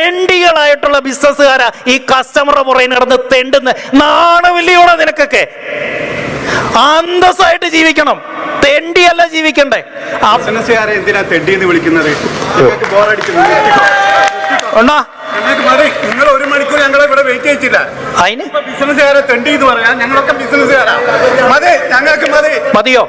തെണ്ടികളായിട്ടുള്ള ബിസിനസ്സുകാരാ ഈ കസ്റ്റമറുടെ പുറകെ നടന്ന് തെണ്ടുന്ന നാണവില്ലിയോടെ നിനക്കൊക്കെ? അന്തസ്സായിട്ട് ജീവിക്കണം. തെണ്ടിയല്ല ജീവിക്കണ്ടേ. ബിസിനസ്സുകാരെ എന്തിനാ വിളിക്കുന്നത്? ബോറടിക്കുന്നു നിർത്തിക്കോ. ഉണ്ണാ നിങ്ങൾ ഒരു മണിക്കൂർ ഞങ്ങളെ ഇവിടെ വെയിറ്റ് ചെയ്യിച്ചില്ല. അതിന്? ഇപ്പൊ ബിസിനസ്സുകാരെ തെണ്ടി എന്ന് പറയാം. ഞങ്ങളൊക്കെ ബിസിനസ്സുകാരാ. മതി. ഞങ്ങൾക്ക് മതി. മതിയോ?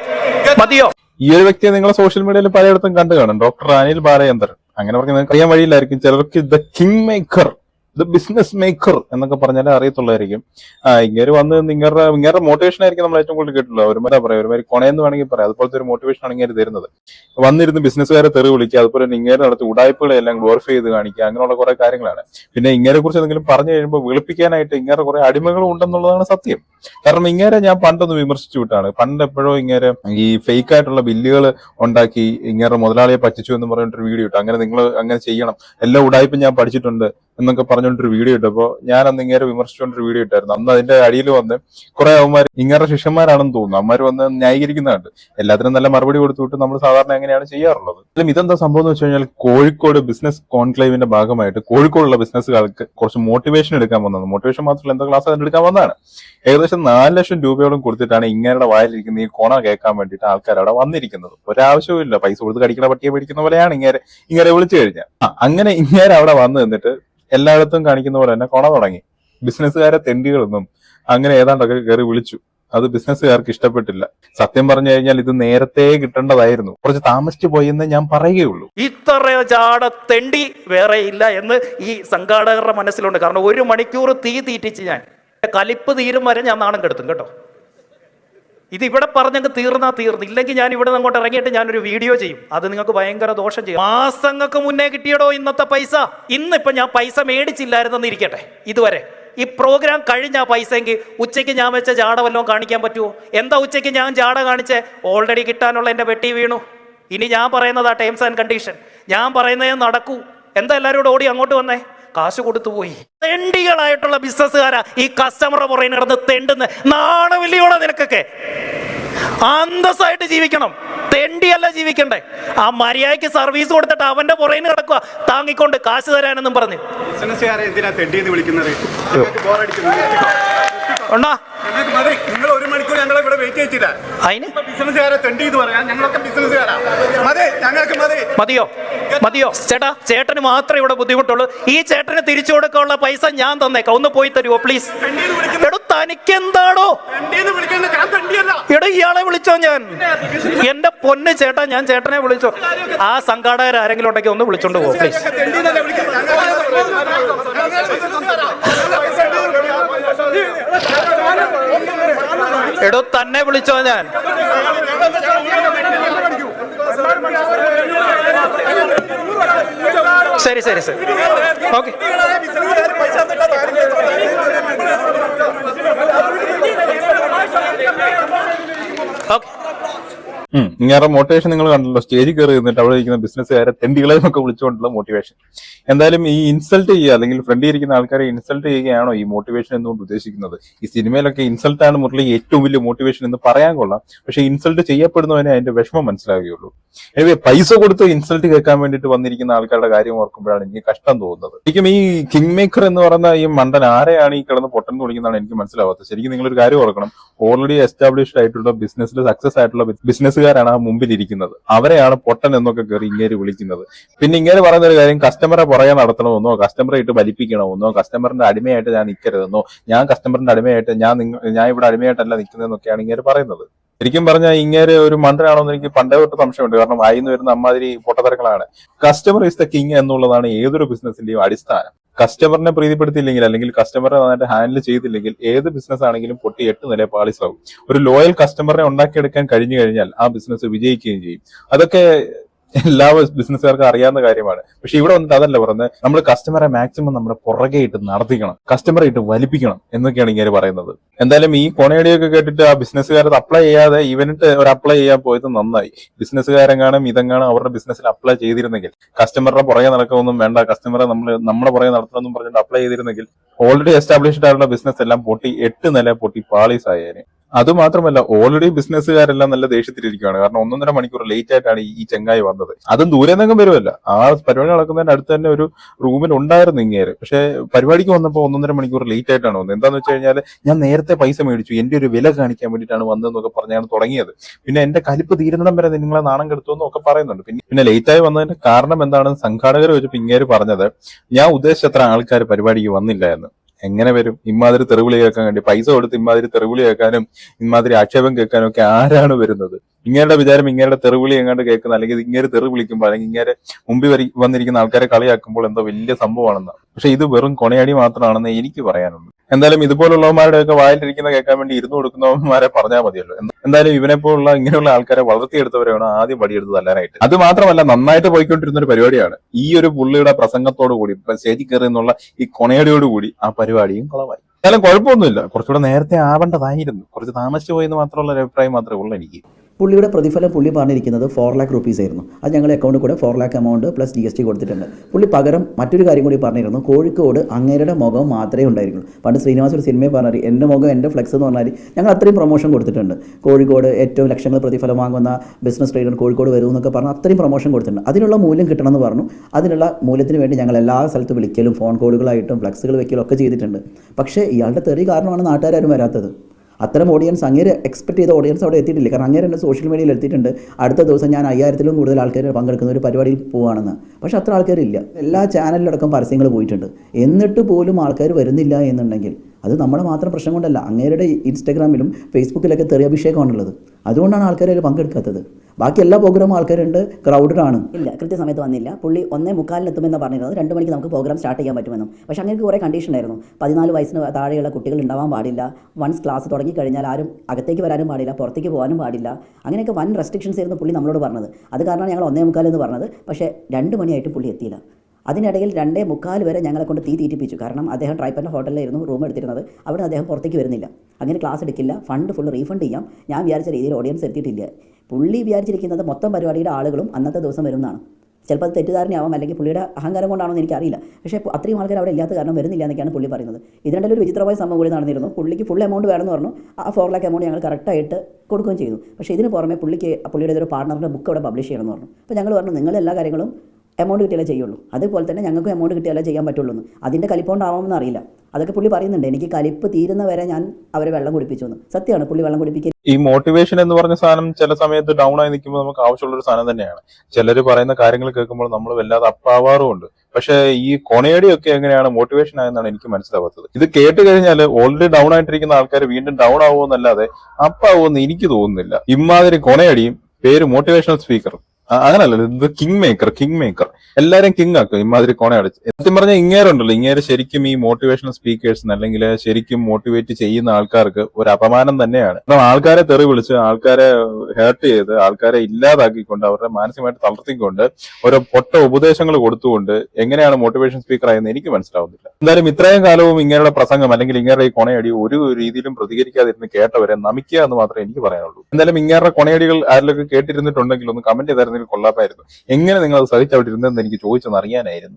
മതിയോ? ഈ ഒരു വ്യക്തിയെ നിങ്ങൾ സോഷ്യൽ മീഡിയയിൽ പലയിടത്തും കണ്ടു കാണും. ഡോക്ടർ അനിൽ ബാലചന്ദ്രൻ. അങ്ങനെ പറഞ്ഞാൽ നിങ്ങൾക്ക് അറിയാൻ വഴിയില്ലായിരിക്കും. ചിലർക്ക് the king maker the business maker എന്നൊക്കെ പറഞ്ഞാലേ അറിയത്തുള്ളായിരിക്കും. ആ ഇങ്ങനെ വന്ന് നിങ്ങളുടെ ഇങ്ങനെ മോട്ടിവേഷൻ ആയിരിക്കും നമ്മൾ ഏറ്റവും കൂടുതൽ കേട്ടുള്ളത് ഒരുമാതിരി പറയാം ഒരുമാതിരി കൊണയെന്ന് വേണമെങ്കിൽ പറയാം. അതുപോലത്തെ ഒരു മോട്ടിവേഷൻ ആണ് ഇങ്ങനെ തരുന്നത്. വന്നിരുന്ന് ബിസിനസ്സുകാരെ തെറി വിളിക്കുക അതുപോലെ തന്നെ ഇങ്ങനെ നടത്തി ഉടായ്പകളെല്ലാം ഗ്ലോറിഫൈ ചെയ്ത് കാണിക്കുക അങ്ങനെയുള്ള കുറെ കാര്യങ്ങളാണ്. പിന്നെ ഇങ്ങനെ കുറിച്ച് എന്തെങ്കിലും പറഞ്ഞു കഴിയുമ്പോൾ വിളിപ്പിക്കാനായിട്ട് ഇങ്ങനെ കുറെ അടിമകളും ഉണ്ടെന്നുള്ളതാണ് സത്യം. കാരണം ഇങ്ങനെ ഞാൻ പണ്ടൊന്ന് വിമർശിച്ചു വിട്ടാണ്. പണ്ട് എപ്പോഴോ ഇങ്ങനെ ഈ ഫേക്ക് ആയിട്ടുള്ള ബില്ലുകൾ ഉണ്ടാക്കി ഇങ്ങനെ മുതലാളിയെ പറ്റിച്ചു എന്ന് പറഞ്ഞിട്ടൊരു വീഡിയോ ഇട്ടു. അങ്ങനെ നിങ്ങൾ അങ്ങനെ ചെയ്യണം. എല്ലാ ഉടായ്പും ഞാൻ പഠിച്ചിട്ടുണ്ട് എന്നൊക്കെ പറഞ്ഞുകൊണ്ടൊരു വീഡിയോ ഇട്ടപ്പോ ഞാൻ അന്ന് ഇങ്ങനെ വിമർശിച്ചുകൊണ്ടൊരു വീഡിയോ ഇട്ടായിരുന്നു. അന്ന് അതിന്റെ അടിയിൽ വന്ന് കുറെ അവന്മാർ ഇങ്ങനെ ശിഷ്യന്മാരാണെന്ന് തോന്നുന്നു. അവന്മാർ വന്ന് ന്യായീകരിക്കുന്നുണ്ട് എല്ലാത്തിനും നല്ല മറുപടി കൊടുത്തുവിട്ട് നമ്മൾ സാധാരണ എങ്ങനെയാണ് ചെയ്യാറുള്ളത്? അതിലും ഇതെന്താ സംഭവം എന്ന് വെച്ച് കഴിഞ്ഞാൽ കോഴിക്കോട് ബിസിനസ് കോൺക്ലേവിന്റെ ഭാഗമായിട്ട് കോഴിക്കോടുള്ള ബിസിനസ്സുകാർക്ക് കുറച്ച് മോട്ടിവേഷൻ എടുക്കാൻ വന്നത് മോട്ടിവേഷൻ മാത്രമല്ല എന്താ ക്ലാസ് അതിന് എടുക്കാൻ വന്നതാണ്. ഏകദേശം നാല് ലക്ഷം രൂപയോളം കൊടുത്തിട്ടാണ് ഇങ്ങനെയുടെ വായിലിരിക്കുന്ന ഈ കോണ കേൾക്കാൻ വേണ്ടിയിട്ട് ആൾക്കാർ അവിടെ വന്നിരിക്കുന്നത്. ഒരാവശ്യവുമില്ല. പൈസ കൊടുത്ത് കടിക്കണ പട്ടിയെ പിടിക്കുന്ന പോലെയാണ് ഇങ്ങനെ ഇങ്ങനെ വിളിച്ചു കഴിഞ്ഞാൽ അങ്ങനെ ഇങ്ങനെ അവിടെ വന്നു നിന്നിട്ട് എല്ലായിടത്തും കാണിക്കുന്ന പോലെ തന്നെ കോണ തുടങ്ങി. ബിസിനസ്സുകാരെ തെണ്ടികളൊന്നും അങ്ങനെ ഏതാണ്ടൊക്കെ കയറി വിളിച്ചു. അത് ബിസിനസ്സുകാർക്ക് ഇഷ്ടപ്പെട്ടില്ല. സത്യം പറഞ്ഞു കഴിഞ്ഞാൽ ഇത് നേരത്തെ കിട്ടേണ്ടതായിരുന്നു. കുറച്ച് താമസിച്ചു പോയെന്ന് ഞാൻ പറയുകയുള്ളൂ. ഇത്ര ചാട തെണ്ടി വേറെ ഇല്ല എന്ന് ഈ സംഘാടകരുടെ മനസ്സിലുണ്ട്. കാരണം ഒരു മണിക്കൂർ തീ തീറ്റിച്ച് ഞാൻ. കലിപ്പ് തീരും വരെ ഞാൻ നാണം കെടുത്തും കേട്ടോ. ഇത് ഇവിടെ പറഞ്ഞങ്ങ് തീർന്നാ തീർന്നു. ഇല്ലെങ്കിൽ ഞാൻ ഇവിടെ അങ്ങോട്ട് ഇറങ്ങിയിട്ട് ഞാനൊരു വീഡിയോ ചെയ്യും. അത് നിങ്ങൾക്ക് ഭയങ്കര ദോഷം ചെയ്യും. മാസങ്ങൾക്ക് മുന്നേ കിട്ടിയടോ ഇന്നത്തെ പൈസ? ഇന്നിപ്പോൾ ഞാൻ പൈസ മേടിച്ചില്ലായിരുന്നെന്ന് ഇരിക്കട്ടെ ഇതുവരെ. ഈ പ്രോഗ്രാം കഴിഞ്ഞ പൈസയെങ്കിൽ ഉച്ചയ്ക്ക് ഞാൻ വെച്ച ജാട വല്ലതും കാണിക്കാൻ പറ്റുമോ എന്താ ഉച്ചയ്ക്ക് ഞാൻ ജാട കാണിച്ചേ? ഓൾറെഡി കിട്ടാനുള്ള എന്റെ വെട്ടി വീണു. ഇനി ഞാൻ പറയുന്നതാ ടേംസ് ആൻഡ് കണ്ടീഷൻ ഞാൻ പറയുന്നതേ നടക്കൂ. എന്താ എല്ലാവരും കൂടെ ഓടി അങ്ങോട്ട് വന്നേ? കാശ് കൊടുത്തു പോയി. തെണ്ടികളായിട്ടുള്ള ബിസിനസ്സുകാരാ ഈ കസ്റ്റമറെ പുറകെ നടന്ന് തെണ്ടുന്ന. നാണവില്ലിയോടെ നിനക്കൊക്കെ. അന്തസ്സായിട്ട് ജീവിക്കണം. തെണ്ടിയല്ല ജീവിക്കണ്ടേ. ആ മര്യാദയ്ക്ക് സർവീസ് കൊടുത്തിട്ട് അവന്റെ പുറകിന് കിടക്കുക താങ്ങിക്കൊണ്ട് കാശ് തരാനെന്നും പറഞ്ഞ്. മതി നിങ്ങൾ ഒരു മണിക്കൂർ ഇവിടെ വെയിറ്റ് അതിന്? ബിസിനസ്സുകാരെ തെണ്ടി എന്ന് പറയാം. ഞങ്ങളൊക്കെ ബിസിനസ്സുകാരാ മതി ഞങ്ങൾക്ക് മതി. മതിയോ? മതിയോ? ചേട്ടാ ചേട്ടന് മാത്രമേ ഇവിടെ ബുദ്ധിമുട്ടുള്ളൂ. ഈ ചേട്ടന് തിരിച്ചു കൊടുക്കാനുള്ള പൈസ ഞാൻ തന്നേക്കാം. ഒന്ന് പോയി തരുമോ പ്ലീസ് എടോ ഞാൻ തെണ്ടിയല്ല എടോ ഇയാളെ വിളിച്ചോ ഞാൻ? എന്റെ പൊന്ന് ചേട്ടാ ഞാൻ ചേട്ടനെ വിളിച്ചോ? ആ സംഘാടകർ ആരെങ്കിലും ഉണ്ടെങ്കിൽ ഒന്ന് വിളിച്ചോണ്ട് പോകും പ്ലീസ് എടോ തന്നെ വിളിച്ചോ ഞാൻ. ശരി ശരി ശരി. ഓക്കെ. ഓക്കെ. ഇങ്ങനെ മോട്ടിവേഷൻ നിങ്ങൾ കണ്ടല്ലോ. സ്റ്റേജിൽ കയറി നിന്നിട്ട് അവിടെ ഇരിക്കുന്ന ബിസിനസ്സുകാരെ തെണ്ടികളെ എന്നൊക്കെ വിളിച്ചുകൊണ്ടുള്ള മോട്ടിവേഷൻ എന്തായാലും ഈ ഇൻസൾട്ട് ചെയ്യുക അല്ലെങ്കിൽ ഫ്രണ്ടിൽ ഇരിക്കുന്ന ആൾക്കാരെ ഇൻസൾട്ട് ചെയ്യുകയാണോ ഈ മോട്ടിവേഷൻ എന്നുകൊണ്ട് ഉദ്ദേശിക്കുന്നത്? ഈ സിനിമയിലൊക്കെ ഇൻസൾട്ട് ആണ് മുരളി ഏറ്റവും വലിയ മോട്ടിവേഷൻ എന്ന് പറയാൻ കൊള്ളാം. പക്ഷെ ഇൻസൾട്ട് ചെയ്യപ്പെടുന്നവനെ അതിന്റെ വിഷമം മനസ്സിലാകുകയുള്ളൂ എനിവേ പൈസ കൊടുത്ത് ഇൻസൾട്ട് കേൾക്കാൻ വേണ്ടിയിട്ട് വന്നിരിക്കുന്ന ആൾക്കാരുടെ കാര്യം ഓർക്കുമ്പോഴാണ് എനിക്ക് കഷ്ടം തോന്നുന്നത്. ശരിക്കും ഈ കിങ് മേക്കർ എന്ന് പറയുന്ന ഈ മണ്ടൻ ആരെയാണ് ഈ കിടന്ന് പൊട്ടൻ വിളിക്കുന്നതാണ് എനിക്ക് മനസ്സിലാവാത്തത്. ശരിക്കും നിങ്ങളൊരു കാര്യം ഓർക്കണം. ഓൾറെഡി എസ്റ്റാബ്ലിഷ്ഡ് ആയിട്ടുള്ള ബിസിനസ്സിൽ സക്സസ് ആയിട്ടുള്ള ബിസിനസ്സുകാരാണ് ആ മുമ്പിൽ ഇരിക്കുന്നത് അവരെയാണ് പൊട്ടൻ എന്നൊക്കെ കയറി ഇങ്ങേര് വിളിക്കുന്നത്. പിന്നെ ഇങ്ങേര് പറയുന്ന ഒരു കാര്യം കസ്റ്റമറെ പുറകെ നടത്തണമെന്നോ കസ്റ്റമറെ ഇട്ട് വലിപ്പിക്കണമെന്നോ കസ്റ്റമറിന്റെ അടിമയായിട്ട് ഞാൻ നിൽക്കരുതെന്നോ ഞാൻ കസ്റ്റമറിന്റെ അടിമയായിട്ട് ഞാൻ ഞാൻ ഇവിടെ അടിമയായിട്ടല്ല നിൽക്കുന്നതെന്നൊക്കെയാണ് ഇങ്ങേര് പറയുന്നത്. ശരിക്കും പറഞ്ഞാൽ ഇങ്ങേര് ഒരു മണ്ടനാണോ എന്ന് എനിക്ക് പണ്ടേ തൊട്ട് സംശയമുണ്ട്. കാരണം വായിന്ന് വരുന്ന അമ്മാതിരി പൊട്ടത്തരങ്ങളാണ്. കസ്റ്റമർ ഈസ് ദ കിങ് എന്നുള്ളതാണ് ഏതൊരു ബിസിനസിന്റെയും അടിസ്ഥാനം. കസ്റ്റമറിനെ പ്രീതിപ്പെടുത്തിയില്ലെങ്കിൽ അല്ലെങ്കിൽ കസ്റ്റമറെ നന്നായിട്ട് ഹാൻഡിൽ ചെയ്തില്ലെങ്കിൽ ഏത് ബിസിനസ് ആണെങ്കിലും പൊട്ടി എട്ട് നില പാളിസാവും. ഒരു ലോയൽ കസ്റ്റമറിനെ ഉണ്ടാക്കിയെടുക്കാൻ കഴിഞ്ഞു കഴിഞ്ഞാൽ ആ ബിസിനസ് വിജയിക്കുകയും ചെയ്യും. അതൊക്കെ എല്ലാ ബിസിനസ്സുകാർക്കും അറിയാവുന്ന കാര്യമാണ്. പക്ഷെ ഇവിടെ വന്നിട്ട് അതല്ല പറയുന്നത്. നമ്മൾ കസ്റ്റമറെ മാക്സിമം നമ്മുടെ പുറകെ ഇട്ട് നടത്തിക്കണം. കസ്റ്റമറെ ഇട്ട് വലിപ്പിക്കണം എന്നൊക്കെയാണ് ഇങ്ങനെ പറയുന്നത്. എന്തായാലും ഈ കൊണയടിയൊക്കെ കേട്ടിട്ട് ആ ബിസിനസ്സുകാരത് അപ്ലൈ ചെയ്യാതെ ഇവനിട്ട് ഒരു അപ്ലൈ ചെയ്യാൻ പോയത് നന്നായി. ബിസിനസ്സുകാരെങ്ങാനും ഇതെങ്ങാനും അവരുടെ ബിസിനസ്സിൽ അപ്ലൈ ചെയ്തിരുന്നെങ്കിൽ. കസ്റ്റമറുടെ പുറകെ നടക്കൊന്നും വേണ്ട. കസ്റ്റമറെ നമ്മൾ നമ്മുടെ പുറകെ നടത്തണമെന്നും പറഞ്ഞിട്ട് അപ്ലൈ ചെയ്തിരുന്നെങ്കിൽ ഓൾറെഡി എസ്റ്റാബ്ലിഷ്ഡ് ആയിട്ടുള്ള ബിസിനസ് എല്ലാം പൊട്ടി എട്ട് നില പൊട്ടി പാളീസ് ആയേനെ അത് മാത്രമല്ല ഓൾറെഡി ബിസിനസ്സുകാരെല്ലാം നല്ല ദേഷ്യത്തിലിരിക്കുകയാണ് കാരണം ഒന്നൊന്നര മണിക്കൂർ ലേറ്റ് ആയിട്ടാണ് ഈ- ചെങ്ങായി വന്നത്. അതും ദൂരെ നിന്നും വരുമല്ല ആ പരിപാടി നടക്കുന്നതിന്റെ അടുത്ത് തന്നെ ഒരു റൂമിൽ ഉണ്ടായിരുന്നു ഇങ്ങേര്. പക്ഷെ പരിപാടിക്ക് വന്നപ്പോൾ ഒന്നൊന്നര മണിക്കൂർ ലേറ്റ് ആയിട്ടാണ് വന്നത്. എന്താന്ന് വെച്ച് കഴിഞ്ഞാൽ ഞാൻ നേരത്തെ പൈസ മേടിച്ചു. എന്റെ ഒരു വില കാണിക്കാൻ വേണ്ടിയിട്ടാണ് വന്നതെന്നൊക്കെ പറഞ്ഞാണ് തുടങ്ങിയത്. പിന്നെ എന്റെ കലിപ്പ് തീരുന്നിടം വരെ നിങ്ങളെ നാണം കെടുത്തു എന്നൊക്കെ പറയുന്നുണ്ട്. പിന്നെ പിന്നെ ലേറ്റ് ആയി വന്നതിന്റെ കാരണം എന്താണെന്ന് സംഘാടകർ വെച്ചപ്പോൾ ഇങ്ങേര് പറഞ്ഞത് ഞാൻ ഉദ്ദേശിച്ചത്ര ആൾക്കാർ പരിപാടിക്ക് വന്നില്ല എന്ന്. എങ്ങനെ വരും? ഇമാതിരി തെറിവിളി കേൾക്കാൻ വേണ്ടി പൈസ കൊടുത്ത് ഇമാതിരി തെറിവിളി കേൾക്കാനും ഇമാതിരി ആക്ഷേപം കേൾക്കാനും ഒക്കെ ആരാണ് വരുന്നത്? ഇങ്ങനെയുള്ള വിചാരം ഇങ്ങനെയുള്ള തെറിവിളി എങ്ങാണ്ട് കേൾക്കുന്ന അല്ലെങ്കിൽ ഇങ്ങനെ തെറി വിളിക്കുമ്പോൾ അല്ലെങ്കിൽ ഇങ്ങനെ മുമ്പിൽ വരി വന്നിരിക്കുന്ന ആൾക്കാരെ കളിയാക്കുമ്പോൾ എന്തോ വലിയ സംഭവമാണെന്ന് പക്ഷെ ഇത് വെറും കൊണയടി മാത്രമാണെന്ന് എനിക്ക് പറയാനുള്ളൂ. എന്തായാലും ഇതുപോലുള്ളവന്മാരുടെയൊക്കെ വായിലിരിക്കുന്ന കേൾക്കാൻ വേണ്ടി ഇരുന്ന് കൊടുക്കുന്നവന്മാരെ പറഞ്ഞാൽ മതിയല്ലോ. എന്തായാലും ഇവനെ പോലുള്ള ഇങ്ങനെയുള്ള ആൾക്കാരെ വളർത്തിയെടുത്തവരാണ് ആദ്യം പടിയെടുത്ത് തല്ലാനായിട്ട്. അത് മാത്രമല്ല നന്നായിട്ട് പോയിക്കൊണ്ടിരുന്ന ഒരു പരിപാടിയാണ്. ഈ ഒരു പുള്ളിയുടെ പ്രസംഗത്തോടു കൂടി സ്റ്റേജിൽ കയറി എന്നുള്ള ഈ കൊണയടിയോട് കൂടി ആ പരിപാടിയും കുളമായി എന്നാലും കുഴപ്പമൊന്നുമില്ല. കുറച്ചുകൂടെ നേരത്തെ ആവേണ്ടതായിരുന്നു. കുറച്ച് താമസിച്ചു പോയെന്ന് മാത്രമുള്ള ഒരു അഭിപ്രായം മാത്രമേ ഉള്ളൂ എനിക്ക്. പുള്ളിയുടെ പ്രതിഫലം പുള്ളി പറഞ്ഞിരിക്കുന്നത് ഫോർ ലാക്ക് റുപ്പീസ് ആയിരുന്നു. അത് ഞങ്ങൾ അക്കൗണ്ടിൽ കൂടെ four lakh amount plus G S T കൊടുത്തിട്ടുണ്ട്. പുള്ളി പകരം മറ്റൊരു കാര്യം കൂടി പറഞ്ഞിരുന്നു. കോഴിക്കോട് അങ്ങേരുടെ മുഖം മാത്രമേ ഉണ്ടായിരിക്കുള്ളൂ പണ്ട് ശ്രീനിവാസ് ഒരു സിനിമയിൽ പറഞ്ഞാൽ എന്റെ മുഖം എന്റെ ഫ്ലെക്സ് എന്ന് പറഞ്ഞാൽ ഞങ്ങൾ അത്രയും പ്രൊമോഷൻ കൊടുത്തിട്ടുണ്ട്. കോഴിക്കോട് ഏറ്റവും ലക്ഷങ്ങൾ പ്രതിഫലം വാങ്ങുന്ന ബിസിനസ് ട്രേഡർ കോഴിക്കോട് വരും എന്നൊക്കെ പറഞ്ഞാൽ അത്രയും പ്രൊമോഷൻ കൊടുത്തിട്ടുണ്ട്. അതിനുള്ള മൂല്യം കിട്ടണമെന്ന് പറഞ്ഞു. അതിനുള്ള മൂല്യത്തിന് വേണ്ടി ഞങ്ങൾ എല്ലാ സ്ഥലത്തും വിളിക്കലും ഫോൺ കോളുകളായിട്ടും ഫ്ലെക്സുകൾ വെക്കലും ഒക്കെ ചെയ്തിട്ടുണ്ട്. പക്ഷേ ഇയാളുടെ തെറി കാരണമാണ് നാട്ടുകാരും വരാത്തത്. അത്തരം ഓഡിയൻസ് അങ്ങേര് എക്സ്പെക്ട് ചെയ്ത ഓഡിയൻസ് അവിടെ എത്തിയിട്ടില്ല. കാരണം അങ്ങേര് എന്റെ സോഷ്യൽ മീഡിയയിൽ എത്തിയിട്ടുണ്ട്. അടുത്ത ദിവസം ഞാൻ അയ്യായിരത്തിലും കൂടുതൽ ആൾക്കാർ പങ്കെടുക്കുന്ന ഒരു പരിപാടിയിൽ പോവുകയാണെന്ന് പക്ഷേ അത്ര ആൾക്കാരില്ല. എല്ലാ ചാനലിലടക്കം പരസ്യങ്ങൾ പോയിട്ടുണ്ട്. എന്നിട്ട് പോലും ആൾക്കാർ വരുന്നില്ല എന്നുണ്ടെങ്കിൽ അത് നമ്മുടെ മാത്രം പ്രശ്നം കൊണ്ടല്ല. അങ്ങേരുടെ ഇൻസ്റ്റാഗ്രാമിലും ഫേസ്ബുക്കിലൊക്കെ തെറിയ അഭിഷേകമാണുള്ളത് അതുകൊണ്ടാണ് ആൾക്കാർ അതിൽ പങ്കെടുക്കാത്തത്. ബാക്കി എല്ലാ പ്രോഗ്രാമും ആൾക്കാരുണ്ട് ക്രൗഡഡ് ആണ്. ഇല്ല കൃത്യസമയത്ത് വന്നില്ല. പുള്ളി ഒന്നേ മുക്കാലിനെത്തുമെന്ന് പറഞ്ഞിരുന്നത്. രണ്ട് മണിക്ക് നമുക്ക് പ്രോഗ്രാം സ്റ്റാർട്ട് ചെയ്യാൻ പറ്റുമെന്നും. പക്ഷേ അങ്ങനെ കുറേ കണ്ടീഷൻ ആയിരുന്നു പതിനാല് വയസ്സിന് താഴെയുള്ള കുട്ടികൾ ഉണ്ടാവാൻ പാടില്ല. വൺസ് ക്ലാസ് തുടങ്ങി കഴിഞ്ഞാൽ ആരും അകത്തേക്ക് വരാനും പാടില്ല പുറത്തേക്ക് പോകാനും പാടില്ല. അങ്ങനെയൊക്കെ വൺ റെസ്ട്രിക്ഷൻസ് ആയിരുന്നു പുള്ളി നമ്മളോട് പറഞ്ഞത്. അത് കാരണമാണ് ഞങ്ങൾ ഒന്നേ മുക്കാൽ എന്ന് പറഞ്ഞത്. പക്ഷേ രണ്ട് മണിയായിട്ട് പുള്ളി എത്തിയില്ല. അതിനിടയിൽ രണ്ടേ മുക്കാൽ വരെ ഞങ്ങളെ കൊണ്ട് തീ തീറ്റിപ്പിച്ചു. കാരണം അദ്ദേഹം ട്രൈപ്പന്റെ ഹോട്ടലിലായിരുന്നു റൂം എടുത്തിരുന്നത്. അവിടെ അദ്ദേഹം പുറത്തേക്ക് വരുന്നില്ല. അങ്ങനെ ക്ലാസ് എടുക്കില്ല. ഫണ്ട് ഫുൾ റീഫണ്ട് ചെയ്യാം. ഞാൻ വിചാരിച്ച രീതിയിൽ ഓഡിയൻസ് എത്തിയിട്ടില്ല. പുള്ളി വിചാരിച്ചിരിക്കുന്നത് മൊത്തം പരിപാടിയുടെ ആളുകളും അന്നത്തെ ദിവസം വരുന്നതാണ്. ചിലപ്പോൾ അത് തെറ്റിദ്ധാരണയാവാം അല്ലെങ്കിൽ പുള്ളിയുടെ അഹങ്കാരം കൊണ്ടാണോ എന്ന് എനിക്കറിയില്ല. പക്ഷേ അത്രയും ആൾക്കാർ അവിടെ ഇല്ലാത്ത കാരണം വരുന്നില്ല എന്നൊക്കെയാണ് പുള്ളി പറയുന്നത്. ഇതിനിടയിൽ ഒരു വിചിത്രമായ സംഭവം കൂടി നടന്നിരുന്നു. പുള്ളിക്ക് ഫുൾ എമൗണ്ട് വേണമെന്ന് പറഞ്ഞു. ആ ഫോർ ലാക്ക് എമൗണ്ട് ഞങ്ങൾ കറക്റ്റായിട്ട് കൊടുക്കുകയും ചെയ്തു. പക്ഷേ ഇതിന് പുറമെ പുള്ളിക്ക് പുള്ളിയുടെ ഒരു പാർട്ണറിന്റെ ബുക്ക് അവിടെ പബ്ലിഷ് ചെയ്യണമെന്ന് പറഞ്ഞു. അപ്പോൾ ഞങ്ങൾ പറഞ്ഞു നിങ്ങൾ എല്ലാ കാര്യങ്ങളും എമൗണ്ട് കിട്ടിയാലേ ചെയ്യുള്ളൂ. അതുപോലെ തന്നെ ഞങ്ങൾക്ക് എമൗണ്ട് കിട്ടിയാലേ ചെയ്യാൻ പറ്റുള്ളൂ എന്ന്. അതിന്റെ കലിപ്പോണ്ടാവാമെന്ന് അറിയില്ല. അതൊക്കെ പുള്ളി പറയുന്നുണ്ട്. എനിക്ക് കലിപ്പ് തീരുന്ന വരെ ഞാൻ അവരെ വെള്ളം കുടിപ്പിച്ചു എന്ന്. സത്യമാണ് പുള്ളി വെള്ളം കുടിപ്പിക്കുക ഈ മോട്ടിവേഷൻ എന്ന് പറഞ്ഞ സാധനം ചില സമയത്ത് ഡൗൺ ആയി നിൽക്കുമ്പോൾ നമുക്ക് ആവശ്യമുള്ള ഒരു സാധനം തന്നെയാണ്. ചിലർ പറയുന്ന കാര്യങ്ങൾ കേൾക്കുമ്പോൾ നമ്മൾ വല്ലാതെ അപ്പാവാറുമുണ്ട് പക്ഷെ ഈ കൊണയടിയൊക്കെ എങ്ങനെയാണ് മോട്ടിവേഷൻ ആയെന്നാണ് എനിക്ക് മനസ്സിലാവാത്തത്. ഇത് കേട്ട് കഴിഞ്ഞാൽ ഓൾറെഡി ഡൗൺ ആയിട്ടിരിക്കുന്ന ആൾക്കാർ വീണ്ടും ഡൗൺ ആവുമെന്നല്ലാതെ അപ്പാവുമെന്ന് എനിക്ക് തോന്നുന്നില്ല. ഇമാതിരി കൊണയടിയും പേര് മോട്ടിവേഷണൽ സ്പീക്കർ അങ്ങനല്ല ഇത് കിങ് മേക്കർ കിങ് മേക്കർ എല്ലാരും കിങ് ആക്കും ഇമാതിരി കൊണയടിച്ച് സത്യം പറഞ്ഞാൽ ഇങ്ങേരുണ്ടല്ലോ ഇങ്ങേര് ശരിക്കും ഈ മോട്ടിവേഷണൽ സ്പീക്കേഴ്സിന് അല്ലെങ്കിൽ ശരിക്കും മോട്ടിവേറ്റ് ചെയ്യുന്ന ആൾക്കാർക്ക് ഒരു അപമാനം തന്നെയാണ്. കാരണം ആൾക്കാരെ തെറി വിളിച്ച് ആൾക്കാരെ ഹേർട്ട് ചെയ്ത് ആൾക്കാരെ ഇല്ലാതാക്കിക്കൊണ്ട് അവരുടെ മാനസികമായിട്ട് തളർത്തിക്കൊണ്ട് ഓരോ പൊട്ട ഉപദേശങ്ങൾ കൊടുത്തുകൊണ്ട് എങ്ങനെയാണ് മോട്ടിവേഷൻ സ്പീക്കർ ആയെന്ന് എനിക്ക് മനസ്സിലാവുന്നില്ല. എന്തായാലും ഇത്രയും കാലവും ഇങ്ങനെയുള്ള പ്രസംഗം അല്ലെങ്കിൽ ഇങ്ങനെയുള്ള ഈ കൊണയടി ഒരു രീതിയിലും പ്രതികരിക്കാതിരുന്ന് കേട്ടവരെ നമിക്കുക എന്ന് മാത്രമേ എനിക്ക് പറയാനുള്ളൂ. എന്തായാലും ഇങ്ങേരുടെ കൊണയടികൾ ആരിലൊക്കെ കേട്ടിരുന്നിട്ടുണ്ടെങ്കിൽ ഒന്ന് കമന്റ് ചെയ്തായിരുന്നെങ്കിൽ കൊള്ളാമായിരുന്നു. എങ്ങനെ നിങ്ങൾ അത് സഹിച്ചവിടെ ഇരുന്നെന്ന് എനിക്ക് ചോദിച്ചെന്ന് അറിയാനായിരുന്നു.